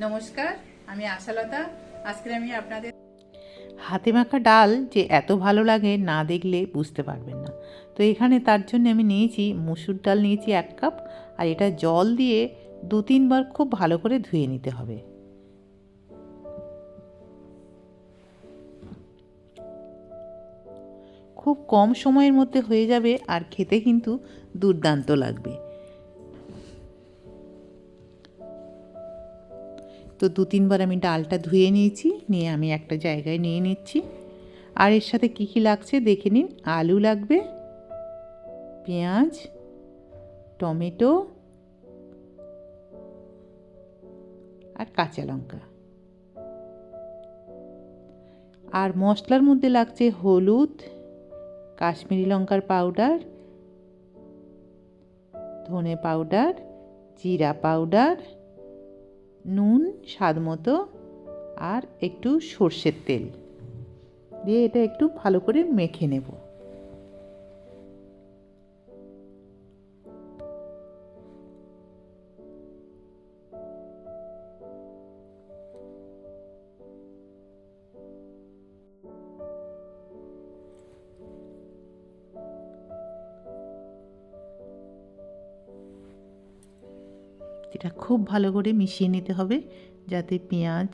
নমস্কার, আমি আশালতা। আজকে আমি আপনাদের হাতে মাখা ডাল যে এত ভালো লাগে না দেখলে বুঝতে পারবেন না। তো এখানে তার জন্য আমি নিয়েছি মুসুর ডাল, নিয়েছি এক কাপ, আর এটা জল দিয়ে দু তিনবার খুব ভালো করে ধুয়ে নিতে হবে। খুব কম সময়ের মধ্যে হয়ে যাবে আর খেতে কিন্তু দুর্দান্ত লাগবে। তো দু তিনবার আমি ডালটা ধুয়ে নিয়েছি, নিয়ে আমি একটা জায়গায় নিয়ে নিচ্ছি। আর এর সাথে কী কী লাগছে দেখে নিন। আলু লাগবে, পেঁয়াজ, টমেটো আর কাঁচা লঙ্কা। আর মশলার মধ্যে লাগছে হলুদ, কাশ্মীরি লঙ্কার পাউডার, ধনে পাউডার, জিরা পাউডার নুন স্বাদ মতো আর একটু সর্ষের তেল। দিয়ে এটা একটু ভালো করে মেখে নেব। এটা খুব ভালো করে মিশিয়ে নিতে হবে যাতে পেঁয়াজ,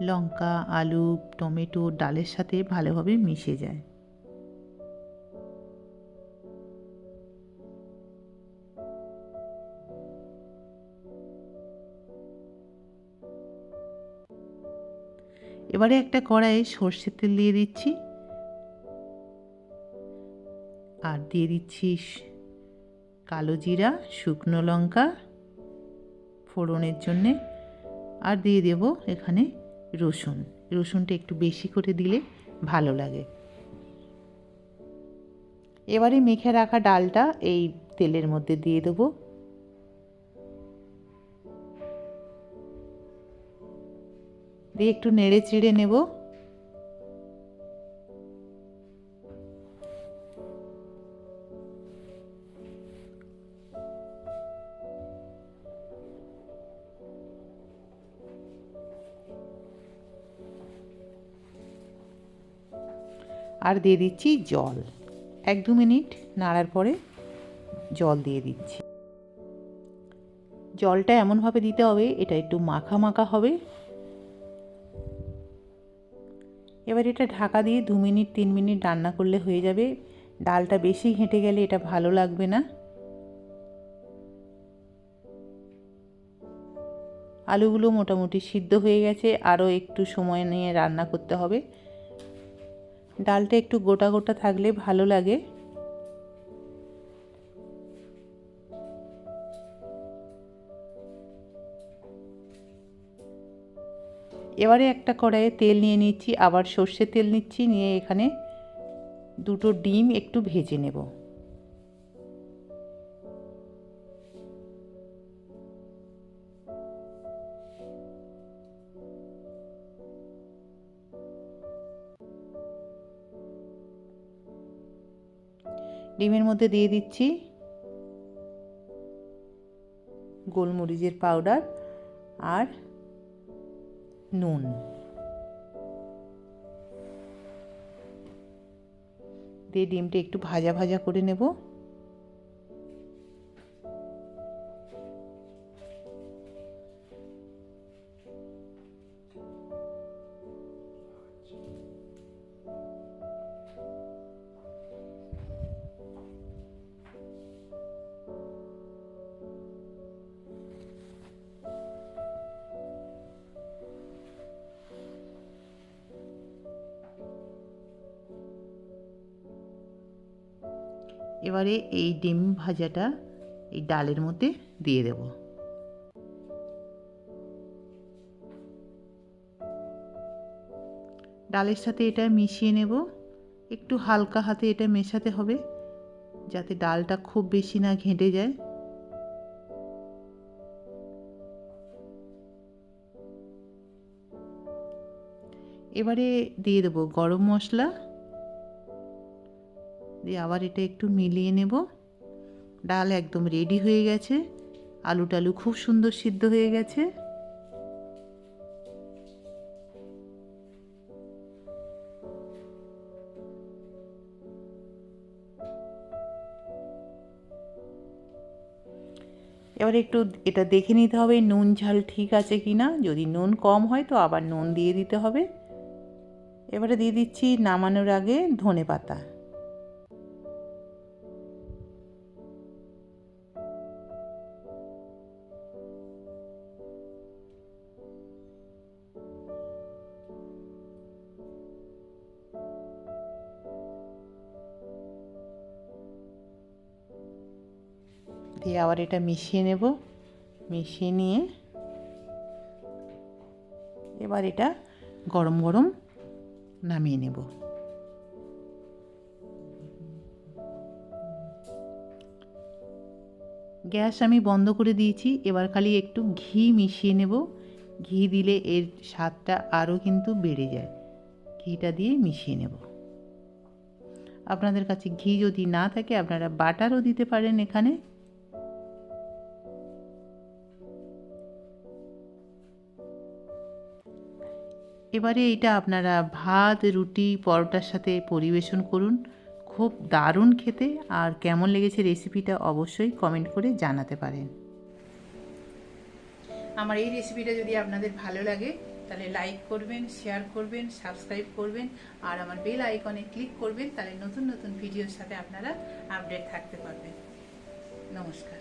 লঙ্কা, আলু, টমেটো, ডালের সাথে ভালোভাবে মিশে যায়। এবারে একটা কড়াইয়ে সর্ষের তেল দিয়ে দিচ্ছি। আর দিয়ে দিচ্ছি কালো জিরা, শুকনো লঙ্কা ফোড়নের জন্যে। আর দিয়ে দেব এখানে রসুন। রসুনটা একটু বেশি করে দিলে ভালো লাগে। এবারে মেখে রাখা ডালটা এই তেলের মধ্যে দিয়ে দেবো। দিয়ে একটু নেড়ে চিড়ে নেব। আর দিয়ে দিচ্ছি জল। এক দু মিনিট নাড়ার পরে জল দিয়ে দিচ্ছি। জলটা এমনভাবে দিতে হবে, এটা একটু মাখা মাখা হবে। এবার এটা ঢাকা দিয়ে দু মিনিট, তিন মিনিট রান্না করলে হয়ে যাবে। ডালটা বেশি হেঁটে গেলে এটা ভালো লাগবে না। আলুগুলো মোটামুটি সিদ্ধ হয়ে গেছে, আরও একটু সময় নিয়ে রান্না করতে হবে। ডালটা একটু গোটা গোটা থাকলে ভালো লাগে। এবারে একটা কড়াইয়ে তেল নিয়ে নিচ্ছি, আবার সর্ষের তেল নিচ্ছি, নিয়ে এখানে দুটো ডিম একটু ভেজে নেব। ডিমের মধ্যে দিয়ে দিচ্ছি গোলমরিচের পাউডার আর নুন। দিয়ে ডিমটা একটু ভাজা ভাজা করে নেব। এবারে এই ডিম ভাজাটা এই ডালের মধ্যে দিয়ে দেব। ডালের সাথে এটা মিশিয়ে নেব। একটু হালকা হাতে এটা মেশাতে হবে যাতে ডালটা খুব বেশি না ঘেঁটে যায়। এবারে দিয়ে দেবো গরম মশলা। দিয়ে আবার এটা একটু মিলিয়ে নেব। ডাল একদম রেডি হয়ে গেছে। আলু টালু খুব সুন্দর সিদ্ধ হয়ে গেছে। এবার একটু এটা দেখে নিতে হবে নুন ঝাল ঠিক আছে কি না যদি নুন কম হয় তো আবার নুন দিয়ে দিতে হবে। এবারে দিয়ে দিচ্ছি নামানোর আগে ধনে পাতা দিয়ে আবার এটা মিশিয়ে নেব। মিশিয়ে নিয়ে এবার এটা গরম গরম নামিয়ে নেব। গ্যাস আমি বন্ধ করে দিয়েছি, এবার খালি একটু ঘি মিশিয়ে নেব। ঘি দিলে এর স্বাদটা আরও কিন্তু বেড়ে যায়। ঘিটা দিয়ে মিশিয়ে নেব। আপনাদের কাছে ঘি যদি না থাকে, আপনারা বাটারও দিতে পারেন এখানে। এবারে এটা আপনারা ভাত, রুটি, পরোটার সাথে পরিবেশন করুন। খুব দারুণ খেতে আর কেমন লেগেছে রেসিপিটা অবশ্যই কমেন্ট করে জানাতে পারেন। আমার এই রেসিপিটা যদি আপনাদের ভালো লাগে, তাহলে লাইক করবেন শেয়ার করবেন সাবস্ক্রাইব করবেন, আর আমার বেল আইকনে ক্লিক করবেন, তাহলে নতুন নতুন ভিডিওর সাথে আপনারা আপডেট থাকতে পারবেন। নমস্কার।